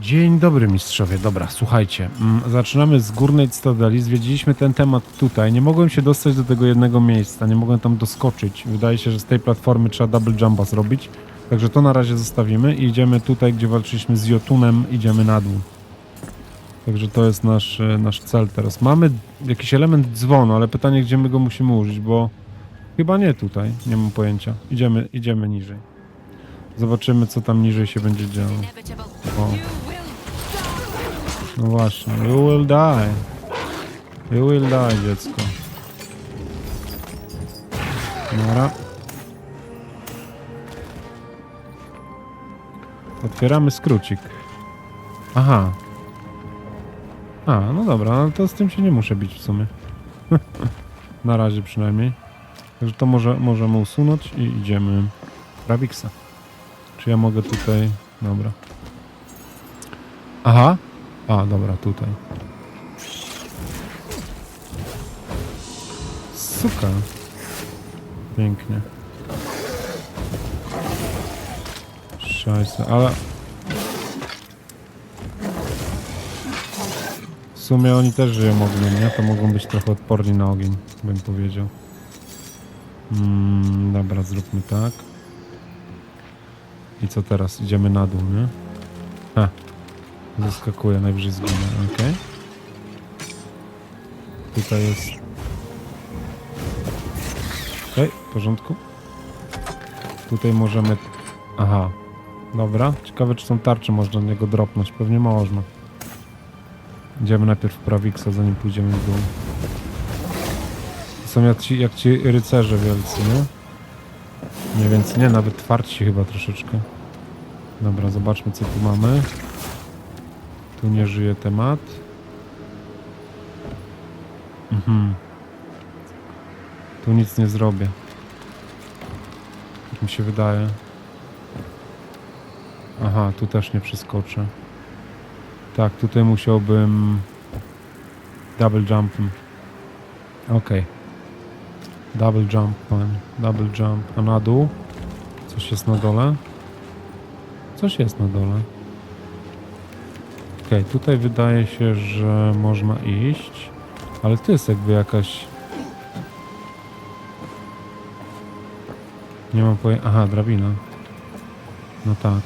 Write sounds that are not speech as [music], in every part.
Dzień dobry mistrzowie. Dobra, słuchajcie. mm, Zaczynamy z górnej cytadeli. Zwiedziliśmy ten temat tutaj. Nie mogłem się dostać do tego jednego miejsca. Nie mogłem tam doskoczyć. Wydaje się, że z tej platformy trzeba double jumpa zrobić. Także to na razie zostawimy i idziemy tutaj, gdzie walczyliśmy z Jotunem. Idziemy na dół. Także to jest nasz, e, nasz cel teraz. Mamy jakiś element dzwonu, ale pytanie, gdzie my go musimy użyć, bo chyba nie tutaj. Nie mam pojęcia. Idziemy, idziemy niżej. Zobaczymy, co tam niżej się będzie działo. O. No właśnie, you will die. You will die, dziecko. Dobra. Otwieramy skrócik. Aha. A, no dobra, no to z tym się nie muszę bić w sumie. [laughs] Na razie przynajmniej. Także to może, możemy usunąć i idziemy w Raviksa. Czy ja mogę tutaj... Dobra. Aha. A, dobra, tutaj. Suka. Pięknie. Szajse, ale... W sumie oni też żyją ogniem, nie? To mogą być trochę odporni na ogień, bym powiedział. Mm, dobra, zróbmy tak. I co teraz? Idziemy na dół, nie? Ha. Zaskakuje, najwyżej zginę, okej. Tutaj jest... Okej, w porządku. Tutaj możemy... Aha. Dobra, ciekawe czy są tarcze można do niego dropnąć, pewnie można. Idziemy najpierw w Prawiksa, zanim pójdziemy w dół. Są jak ci, jak ci rycerze wielcy, nie? Mniej więcej, nie, nawet twardsi chyba troszeczkę. Dobra, zobaczmy co tu mamy. Tu nie żyje temat. Mhm. Tu nic nie zrobię. Tak mi się wydaje. Aha, tu też nie przeskoczę. Tak, tutaj musiałbym double jumpem. Okej. Double jump. Double jump. A na dół? Coś jest na dole? Coś jest na dole. Okej, tutaj wydaje się, że można iść, ale to jest jakby jakaś... Nie mam pojęcia... Aha, drabina. No tak.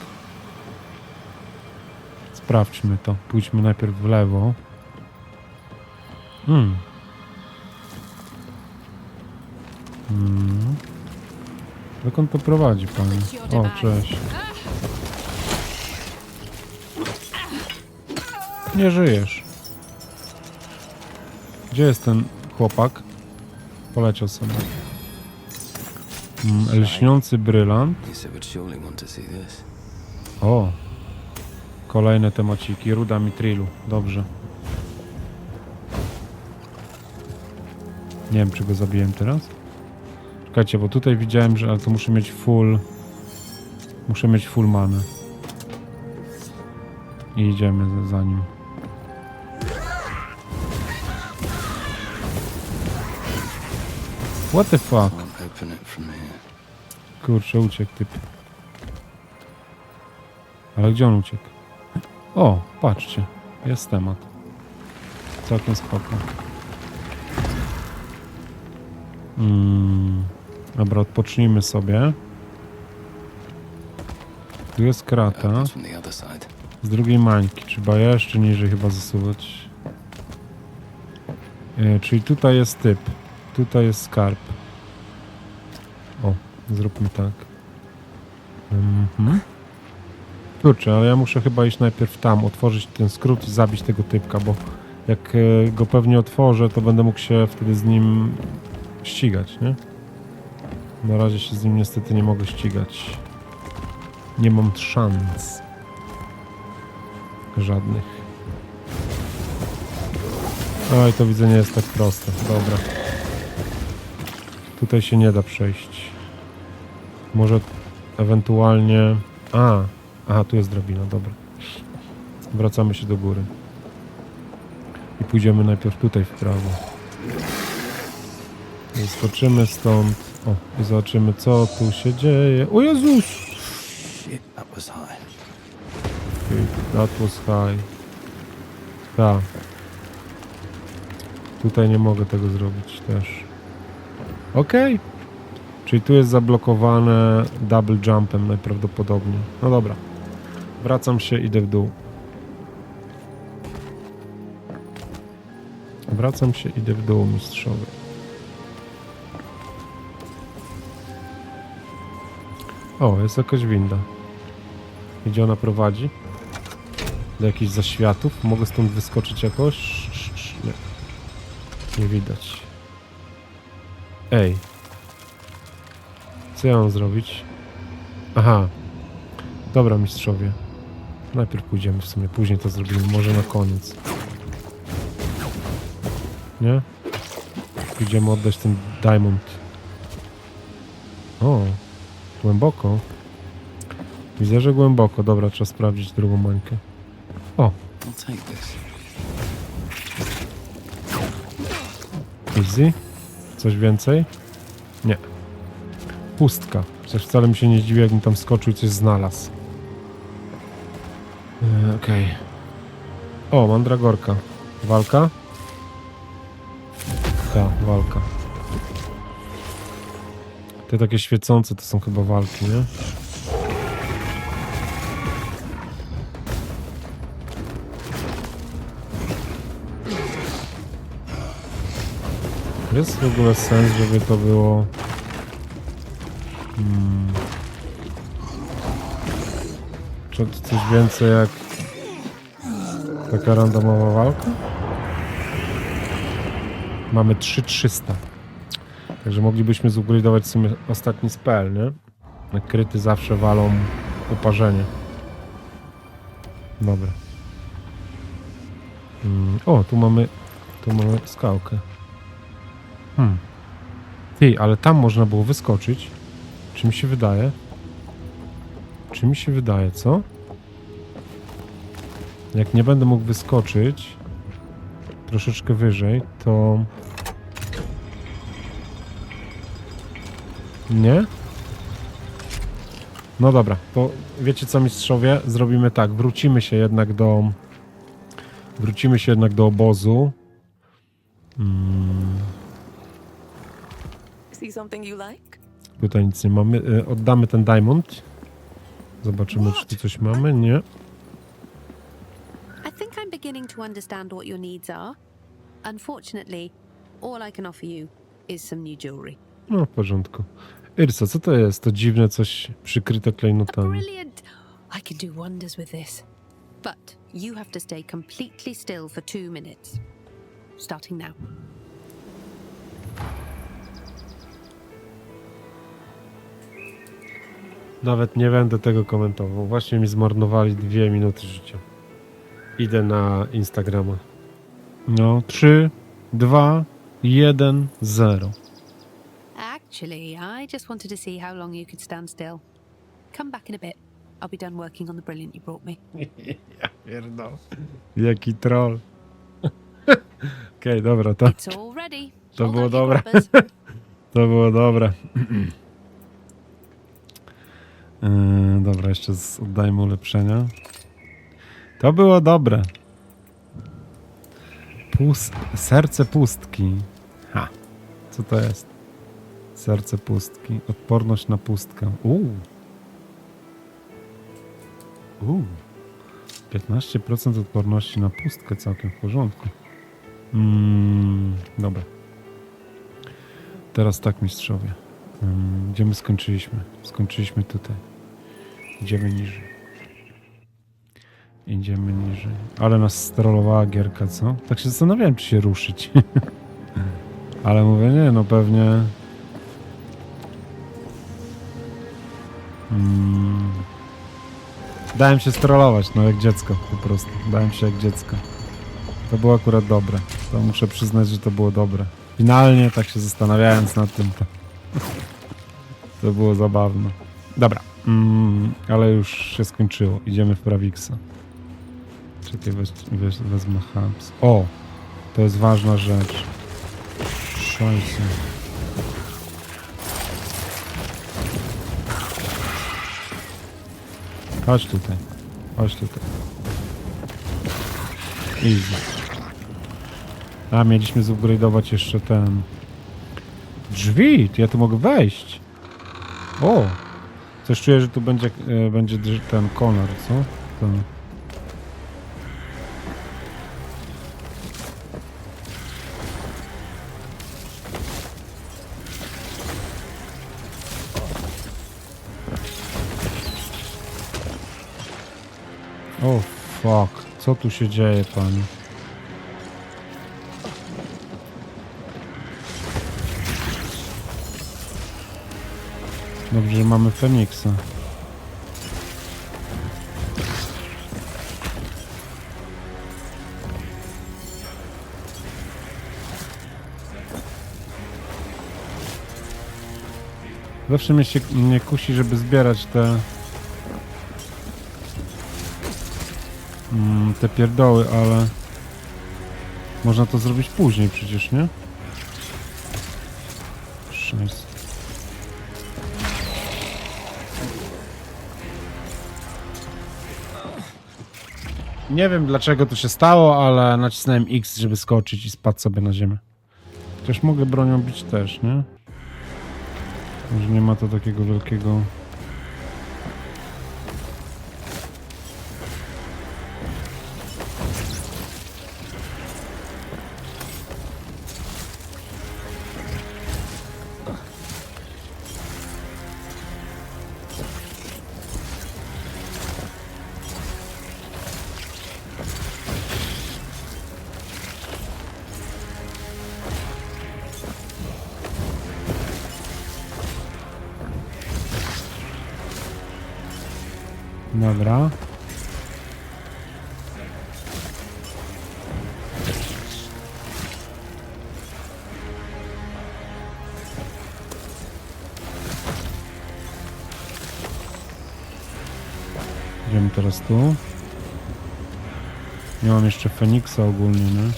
Sprawdźmy to. Pójdźmy najpierw w lewo. Hmm. Hmm. Dokąd to prowadzi pan? O, cześć. Nie żyjesz. Gdzie jest ten chłopak? Poleciał sobie. Mm, lśniący brylant. O! Kolejne temaciki. Ruda Mitrilu. Dobrze. Nie wiem, czy go zabiłem teraz. Czekajcie, bo tutaj widziałem, że... Ale to muszę mieć full... Muszę mieć full manę. I idziemy za nim. What the fuck? Kurczę, uciekł typ. Ale gdzie on uciekł? O, patrzcie. Jest temat. Całkiem spoko. Mm, dobra, odpocznijmy sobie. Tu jest krata. Z drugiej mańki. Trzeba jeszcze niżej chyba zasuwać. E, czyli tutaj jest typ. Tutaj jest skarb. O, zróbmy tak. Mhm. Kurczę, ale ja muszę chyba iść najpierw tam, otworzyć ten skrót i zabić tego typka, bo jak e, go pewnie otworzę, to będę mógł się wtedy z nim ścigać, nie? Na razie się z nim niestety nie mogę ścigać. Nie mam szans. Żadnych. Oj, to widzę nie jest tak proste. Dobra. Tutaj się nie da przejść. Może ewentualnie... A, aha, tu jest drabina, dobra. Wracamy się do góry. I pójdziemy najpierw tutaj w prawo. Skoczymy stąd. O, i zobaczymy co tu się dzieje. O Jezus! Shit, that was high. That was high. Tak. Tutaj nie mogę tego zrobić też. Okej. Czyli tu jest zablokowane double jumpem najprawdopodobniej. No dobra. Wracam się, idę w dół. Wracam się, idę w dół, mistrzowie. O, jest jakaś winda. Gdzie ona prowadzi? Do jakichś zaświatów? Mogę stąd wyskoczyć jakoś? Nie. Nie widać. Ej. Co ja mam zrobić? Aha. Dobra, mistrzowie. Najpierw pójdziemy w sumie, później to zrobimy, może na koniec. Nie? Pójdziemy oddać ten diamond. O, głęboko. Widzę, że głęboko. Dobra, trzeba sprawdzić drugą mańkę. O, take this. easy. Coś więcej? Nie. Pustka. Coś wcale mi się nie zdziwi, jakbym tam skoczył i coś znalazł. Yy, Okej. O, mandragorka. Walka? Tak, walka. Te takie świecące to są chyba walki, nie? Jest w ogóle sens, żeby to było... Hmm. Czy to coś więcej jak taka randomowa walka? Mamy 3300. Także moglibyśmy zupgrade'ować w sumie ostatni spell, nie? Kryty zawsze walą uparzenie. Dobra. Mm, o, tu mamy... Tu mamy skałkę. Hmm. Ty, ale tam można było wyskoczyć. Czy mi się wydaje? Czy mi się wydaje, co? Jak nie będę mógł wyskoczyć troszeczkę wyżej, to... Nie? No dobra, to wiecie co mistrzowie? Zrobimy tak, wrócimy się jednak do... Wrócimy się jednak do obozu. Mm. See something you like? Tutaj nic nie mamy. E, Oddamy ten diamond. Zobaczymy, czy tu coś mamy. Nie. I think I'm beginning to understand what your needs are. Unfortunately, all I can offer you is some new jewelry. No, w porządku. Irsa, co to jest? To dziwne coś przykryte klejnotami. Brilliant! I can do wonders with this. But you have to stay completely still for two minutes. Starting now. Nawet nie będę tego komentował. Właśnie mi zmarnowali dwie minuty życia. Idę na Instagrama. No, 3, 2, 1, 0. Actually, I just wanted to see how long you could stand still. Come back in a bit. I'll be done working on the brilliant you brought me. [laughs] Ja pierdol. Jaki troll. [laughs] Okej, dobra, to, It's all ready. To było dobre. [laughs] to było dobre. Yy, dobra, jeszcze oddajmy ulepszenia. To było dobre. Pust... Serce pustki. Ha. Co to jest? Serce pustki. Odporność na pustkę. Uuu. Uuu. 15% odporności na pustkę całkiem w porządku. Mm, dobra. Teraz tak, mistrzowie. Mm, Gdzie my skończyliśmy? Skończyliśmy tutaj. Idziemy niżej. Idziemy niżej. Ale nas sterolowała gierka, co? Tak się zastanawiałem, czy się ruszyć. [laughs] Ale mówię, nie, no pewnie... Mm. Dałem się strollować, no jak dziecko po prostu. Dałem się jak dziecko. To było akurat dobre. To muszę przyznać, że to było dobre. Finalnie, tak się zastanawiając nad tym, to, to było zabawne. Dobra, mm, ale już się skończyło. Idziemy w Prawixa. Czekaj, weź, weź, wezmę hubs. O, to jest ważna rzecz. Szajse. Chodź tutaj. Chodź tutaj. Easy. A, mieliśmy zupgrade'ować jeszcze ten... Drzwi! To ja tu mogę wejść. O! Coś czuję, że tu będzie, e, będzie ten konar, co? Ten. O fuck, co tu się dzieje, panie? Że mamy Feniksa. Zawsze mnie się mnie kusi, żeby zbierać te mm, te pierdoły, ale można to zrobić później przecież, nie? Nie wiem dlaczego to się stało, ale nacisnąłem X, żeby skoczyć i spadł sobie na ziemię. Chociaż mogę bronią bić też, nie? Może nie ma to takiego wielkiego... Dobra. Idziemy teraz tu. Nie mam jeszcze Feniksa ogólnie, nie?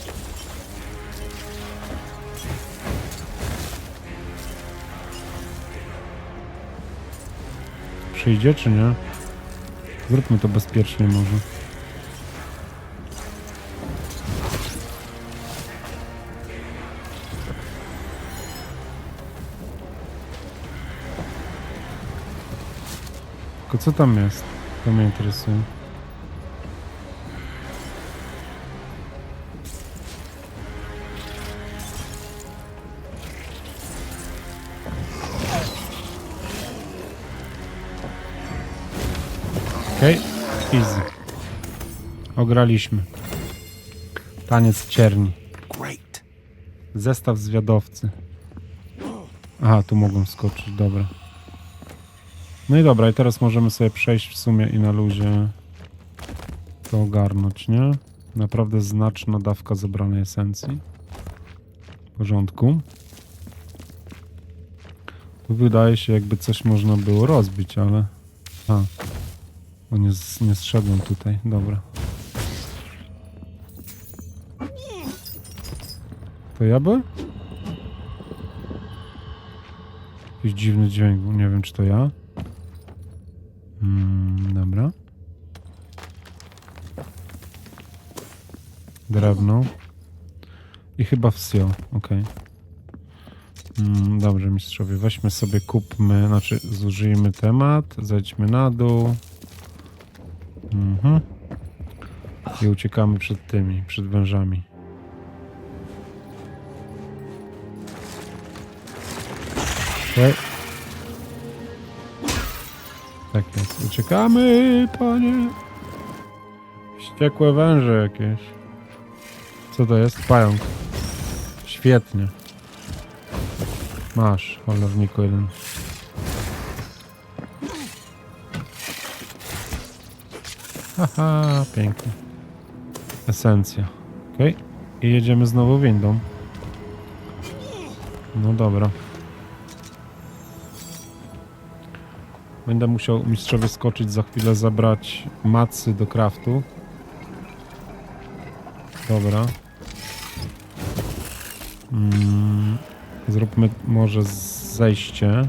Przyjdzie czy nie? Zróbmy to bezpiecznie może. Tylko co tam jest? To mnie easy. Ograliśmy. Taniec cierni. Great. Zestaw zwiadowcy. Aha, tu mogą skoczyć, dobra. No i dobra, i teraz możemy sobie przejść w sumie i na luzie to ogarnąć, nie? Naprawdę znaczna dawka zebranej esencji. W porządku. Tu wydaje się jakby coś można było rozbić, ale... A, o, nie, nie zszedłem tutaj, dobra. To ja? Jakiś dziwny dźwięk, nie wiem czy to ja. Mm, dobra. Drewno. I chyba wsio, okej. Mm, dobrze, mistrzowie, weźmy sobie, kupmy, znaczy zużyjmy temat, zejdźmy na dół. Mhm. I uciekamy przed tymi, przed wężami. Okej. Tak jest. Uciekamy, panie. Wściekłe węże jakieś. Co to jest? Pająk. Świetnie. Masz, cholerniku jeden. Haha, pięknie. Esencja. Okej. I jedziemy znowu windą. No dobra. Będę musiał mistrzowie skoczyć za chwilę, zabrać macy do craftu. Dobra. Mm, zróbmy może zejście.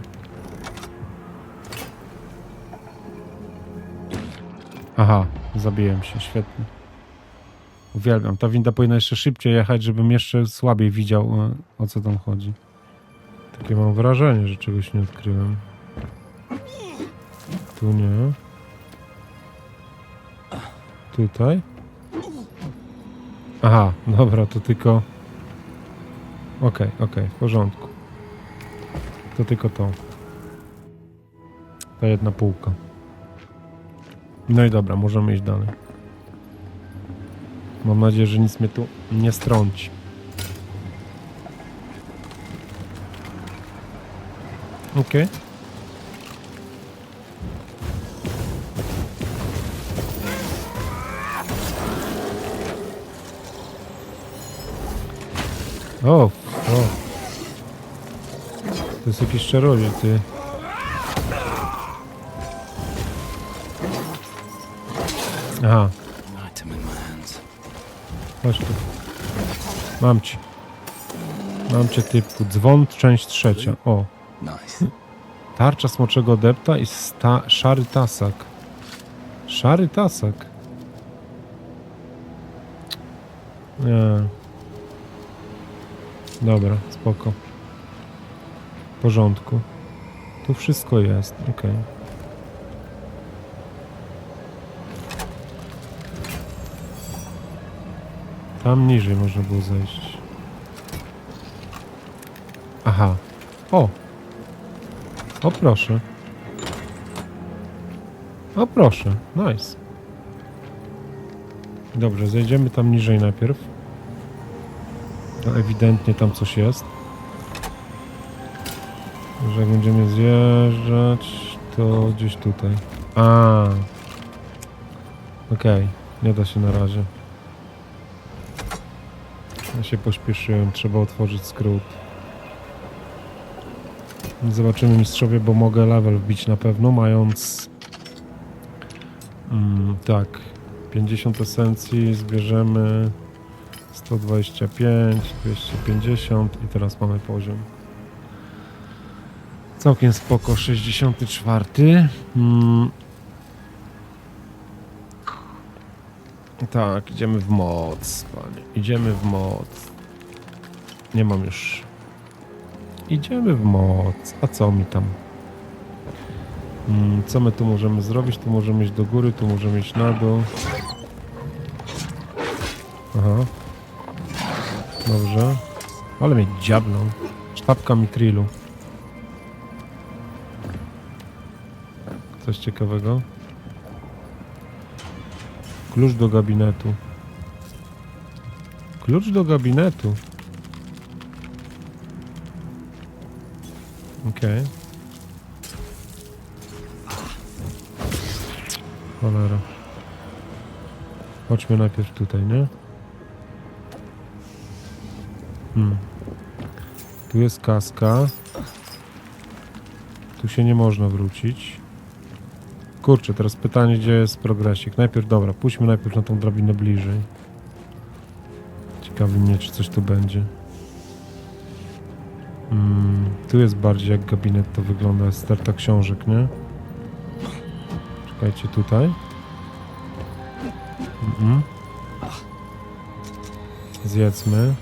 Aha, Zabiłem się, świetnie. Uwielbiam. Ta winda powinna jeszcze szybciej jechać, żebym jeszcze słabiej widział, e, o co tam chodzi. Takie mam wrażenie, że czegoś nie odkryłem. Tu nie. Tutaj. Aha, dobra, to tylko... Okej, okej, w porządku. To tylko to. Ta jedna półka. No i dobra, możemy iść dalej. Mam nadzieję, że nic mnie tu nie strąci. Okej. O, o. To jest jakiś czarodziej, ty. Aha, chodź tu. Mam cię. Mam cię typu. Dzwon, część trzecia. O. Nice. Tarcza smoczego depta i sta szary tasak. Szary tasak. Nie. Dobra, spoko. W porządku. Tu wszystko jest, okej. Tam niżej można było zejść. Aha. O! O proszę. O proszę, nice. Dobrze, zejdziemy tam niżej najpierw. No, ewidentnie tam coś jest. Że jak będziemy zjeżdżać, to gdzieś tutaj. A. Okej, nie da się na razie. Ja się pośpieszyłem, trzeba otworzyć skrót. Zobaczymy mistrzowie, bo mogę level wbić na pewno, mając mm, tak 50 esencji, zbierzemy 125, 250 i teraz mamy poziom. Całkiem spoko, 64. Mm. Tak, idziemy w moc, panie. Idziemy w moc. Nie mam już Idziemy w moc. A co mi tam? Mm, co my tu możemy zrobić? Tu możemy iść do góry, tu możemy iść na dół. Aha. Dobrze. Ale mnie dziabną. Sztabka mitrilu. Coś ciekawego. Klucz do gabinetu. Klucz do gabinetu. Okej. Cholera. Chodźmy najpierw tutaj, nie? Hmm. Tu jest kaska. Tu się nie można wrócić. Kurczę, teraz pytanie, gdzie jest progresik. Najpierw, dobra, pójdźmy najpierw na tą drabinę bliżej. Ciekawi mnie, czy coś tu będzie. Mm, tu jest bardziej jak gabinet to wygląda, jest sterta książek, nie? Czekajcie tutaj. Mhm. Zjedzmy.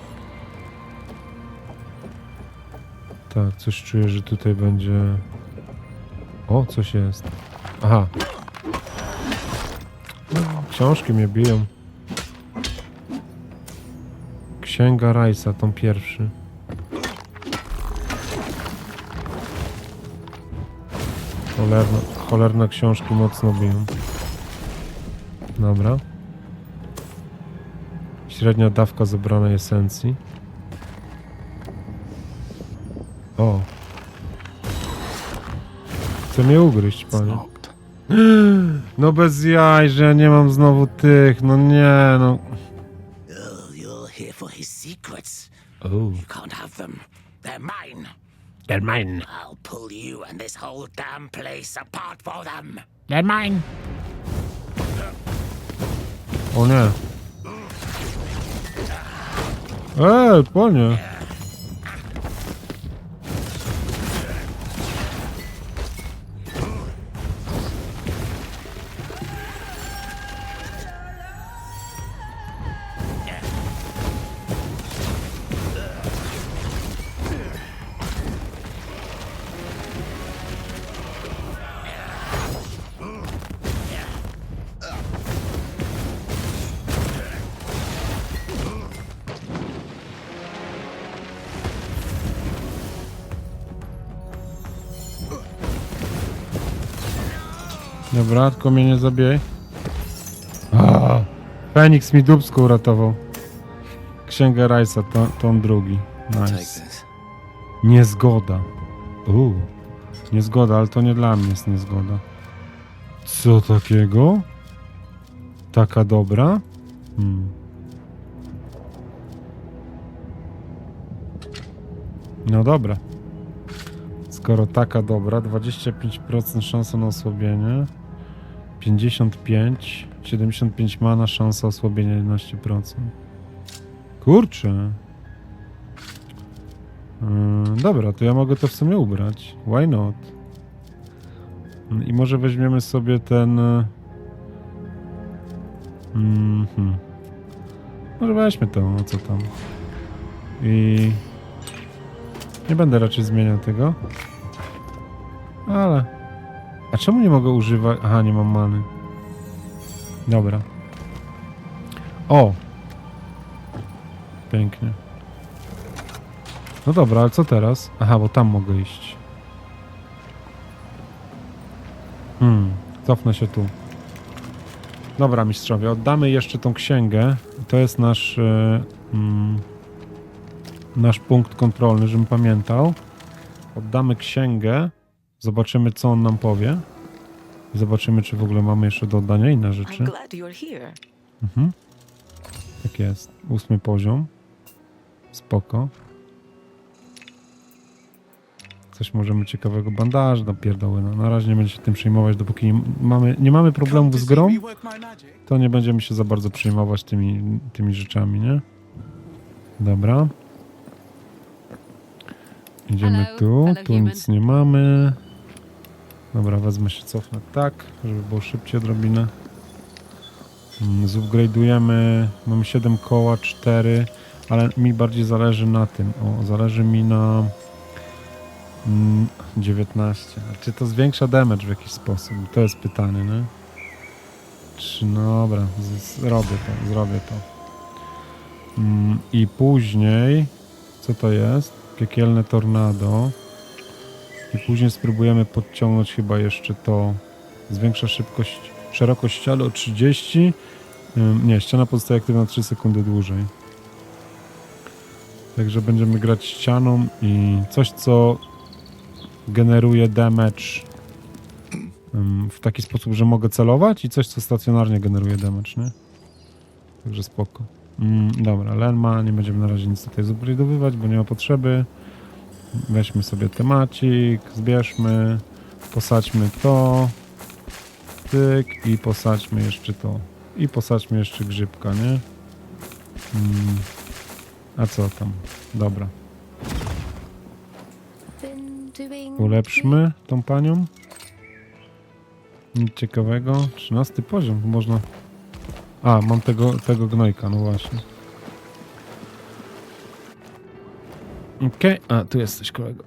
Tak, coś czuję, że tutaj będzie... O, coś jest. Aha. Książki mnie biją. Księga Rajsa, tom pierwszy. Cholerna, cholerne książki mocno biją. Dobra. Średnia dawka zebranej esencji. O. Chce mnie ugryźć, panie. [gasps] No bez jaj, że ja nie mam znowu tych, no nie, no. Oh, you're here for his secrets. Oh, You can't have them. They're mine. they're mine. I'll pull you and this whole damn place apart for them. They're mine. O nie. Ej, panie. Dobra, tylko mnie nie zabijaj. A, Feniks mi dubsko uratował. Księgę Rajsa, to, drugi. Nice. Niezgoda. Uuu. Niezgoda, ale to nie dla mnie jest niezgoda. Co takiego? Taka dobra? Hmm. No dobra. Skoro taka dobra, 25% szansa na osłabienie. 55, 75 mana, szansa osłabienia 11%. Kurczę. Yy, dobra, to ja mogę to w sumie ubrać. Why not? Yy, I może weźmiemy sobie ten... yy, Mhm. Może weźmy to, no co tam. I... Nie będę raczej zmieniał tego. Ale... Czemu nie mogę używać... Aha, nie mam many. Dobra. O! Pięknie. No dobra, ale co teraz? Aha, bo tam mogę iść. Hmm, cofnę się tu. Dobra, mistrzowie, oddamy jeszcze tą księgę. To jest nasz e, mm, nasz punkt kontrolny, żebym pamiętał. Oddamy księgę. Zobaczymy, co on nam powie. I zobaczymy, czy w ogóle mamy jeszcze do oddania inne rzeczy. Mhm. Tak jest. Ósmy poziom. Spoko. Coś możemy ciekawego bandaż do pierdoły. No, na razie nie będzie się tym przejmować, dopóki nie mamy, nie mamy problemów z grą, to nie będziemy się za bardzo przejmować tymi, tymi rzeczami, nie? Dobra. Idziemy tu. Tu nic nie mamy. Dobra, wezmę się cofnę tak, żeby było szybciej odrobinę. Mm, Zupgrade'ujemy. Mamy 7 koła, 4, ale mi bardziej zależy na tym. O, zależy mi na mm, 19. A czy to zwiększa damage w jakiś sposób? To jest pytanie, nie? Czy no dobra, zrobię to, zrobię to. Mm, I później, co to jest? Piekielne tornado. I później spróbujemy podciągnąć chyba jeszcze to. Zwiększa szybkość, szerokość ściany o 30. Ym, Nie, ściana pozostaje aktywna 3 sekundy dłużej. Także będziemy grać ścianą i coś, co generuje damage w taki sposób, że mogę celować i coś, co stacjonarnie generuje damage, nie? Także spoko. Mm, dobra, Lenma, nie będziemy na razie nic tutaj zupgrade'owywać, bo nie ma potrzeby. Weźmy sobie temacik, zbierzmy, posadźmy to, tyk i posadźmy jeszcze to. I posadźmy jeszcze grzybka, nie? Mm. A co tam? Dobra. Ulepszmy tą panią. Nic ciekawego. 13 poziom, można... A, mam tego, tego gnojka, no właśnie. Okej, a tu jesteś kolego.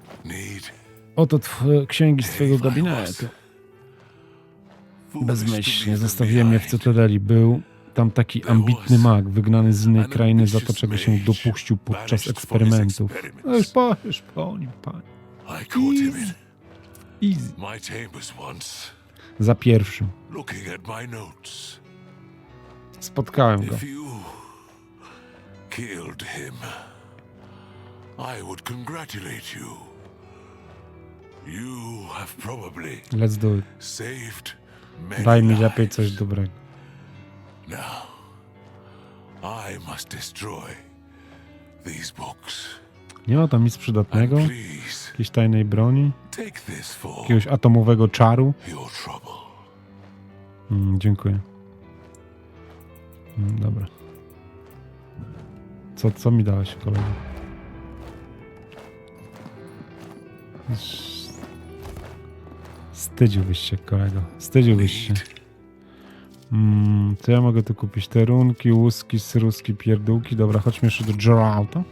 Oto twoje księgi z twojego gabinetu. Bezmyślnie zostawiłem je w Cytadeli. Był tam taki ambitny mag, wygnany z innej krainy za to, czego się dopuścił podczas eksperymentów. No już po, już po nim, panie. Easy. once, Za pierwszym. Spotkałem go. I would congratulate you. You have probably Let's do it. saved many Daj mi lives. lepiej coś dobrego. Now, I must destroy these books. Nie ma tam nic And przydatnego. please Jakiejś tajnej broni. take this for Jakiegoś atomowego czaru. your trouble. Mm, dziękuję. Mm, dobra. Co, co mi dałeś, kolego? Wstydziłbyś się, kolego. Wstydziłbyś się. Mm, co ja mogę tu kupić? Te runki, łuski, syruski, pierdółki. Dobra, chodźmy jeszcze do Geralta.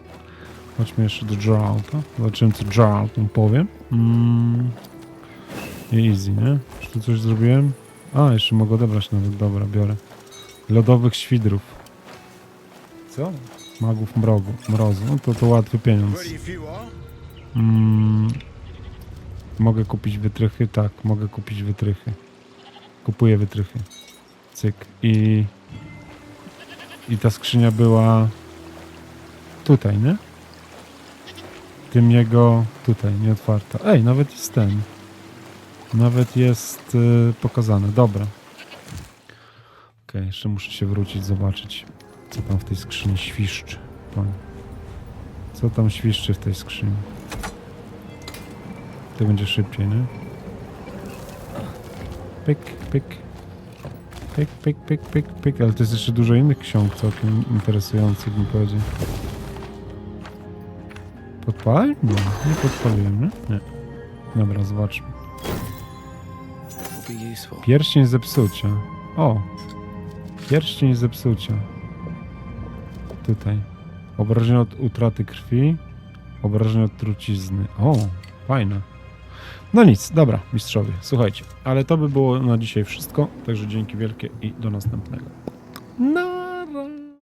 Chodźmy jeszcze do Geralta. Zobaczymy, co Geralt nam powie. Mm. Easy, nie? Czy tu coś zrobiłem? A, jeszcze mogę odebrać nawet. Dobra, biorę. Lodowych świdrów. Co? Magów mrogu, mrozu. No to to łatwy pieniądz. Mm, mogę kupić wytrychy? Tak, mogę kupić wytrychy. kupuję wytrychy. Cyk. I... I ta skrzynia była tutaj, nie? Tym jego tutaj, nie otwarta. Ej, nawet jest ten. Nawet jest y, pokazane. Dobra. Okej, jeszcze muszę się wrócić, zobaczyć, co tam w tej skrzyni świszczy. Co tam świszczy w tej skrzyni? To będzie szybciej, nie? Pyk, pyk. Pyk, pyk, pyk, pyk, pyk. Ale to jest jeszcze dużo innych ksiąg całkiem interesujących, bym powiedział. Podpalaj? Nie, nie podpaliłem, nie? Nie. Dobra, zobaczmy. Pierścień zepsucia. O! Pierścień zepsucia. Tutaj. Obrażenie od utraty krwi. Obrażenie od trucizny. O, fajne. No nic, dobra, mistrzowie, słuchajcie. Ale to by było na dzisiaj wszystko. Także dzięki wielkie i do następnego.